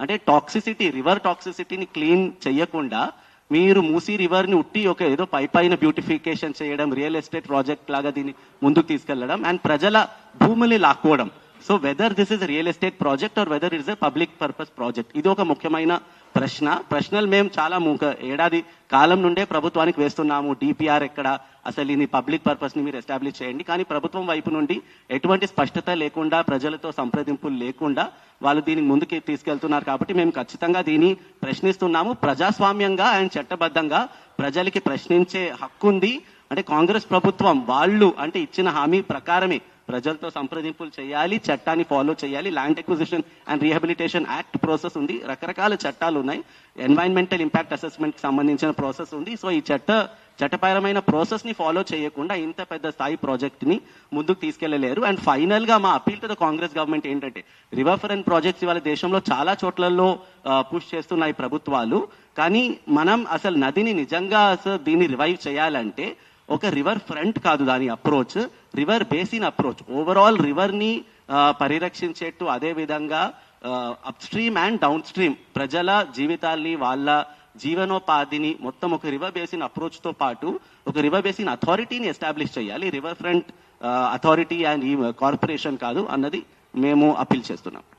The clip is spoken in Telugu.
అంటే టాక్సిసిటీ రివర్ టాక్సిసిటీని క్లీన్ చేయకుండా మీరు మూసీ రివర్ని ఉట్టి ఒక ఏదో పై పైన బ్యూటిఫికేషన్ చేయడం రియల్ ఎస్టేట్ ప్రాజెక్ట్ లాగా దీన్ని ముందుకు తీసుకెళ్ళడం అండ్ ప్రజల భూముల్ని లాక్కోవడం. So whether this is real estate project or whether is a public purpose project ఇది ఒక ముఖ్యమైన ప్రశ్న. ప్రశ్నలు మేము చాలా ఏడాది కాలం నుండే ప్రభుత్వానికి వేస్తున్నాము. డిపిఆర్ ఎక్కడ? అసలు ఇది పబ్లిక్ పర్పస్ని మీరు ఎస్టాబ్లిష్ చేయండి. కానీ ప్రభుత్వం వైపు నుండి ఎటువంటి స్పష్టత లేకుండా ప్రజలతో సంప్రదింపులు లేకుండా వాళ్ళు దీన్ని ముందుకు తీసుకెళ్తున్నారు కాబట్టి మేము ఖచ్చితంగా దీన్ని ప్రశ్నిస్తున్నాము. ప్రజాస్వామ్యంగా అండ్ చట్టబద్ధంగా ప్రజలకి ప్రశ్నించే హక్కు ఉంది అంటే కాంగ్రెస్ ప్రభుత్వం వాళ్ళు అంటే ఇచ్చిన హామీ ప్రకారమే ప్రజలతో సంప్రదింపులు చేయాలి చట్టాన్ని ఫాలో చేయాలి. Land acquisition and rehabilitation act process ఉంది. రకరకాల చట్టాలు ఉన్నాయి. ఎన్వైరన్మెంటల్ ఇంపాక్ట్ అసెస్మెంట్కి సంబంధించిన ప్రాసెస్ ఉంది. సో ఈ చట్ట చట్టపరమైన ప్రాసెస్ని ఫాలో చేయకుండా ఇంత పెద్ద స్థాయి ప్రాజెక్ట్ని ముందుకు తీసుకెళ్ళలేరు. అండ్ ఫైనల్గా మా appeal to the Congress government ఏంటంటే రివర్ ఫ్రంట్ ప్రాజెక్ట్స్ ఇవాళ దేశంలో చాలా చోట్లలో పుష్ చేస్తున్నాయి ప్రభుత్వాలు. కానీ మనం అసలు నదిని నిజంగా అసలు దీన్ని రివైవ్ చేయాలంటే ఒక రివర్ ఫ్రంట్ కాదు దాని approach river basin approach overall రివర్ని పరిరక్షించేట్టు అదే విధంగా upstream and downstream ప్రజల జీవితాల్ని వాళ్ళ జీవనోపాధిని మొత్తం ఒక రివర్ బేసిన్ అప్రోచ్తో పాటు ఒక రివర్ బేసిన్ అథారిటీని ఎస్టాబ్లిష్ చేయాలి. రివర్ ఫ్రంట్ అథారిటీ అండ్ ఈ కార్పొరేషన్ కాదు అన్నది మేము అప్పీల్ చేస్తున్నాం.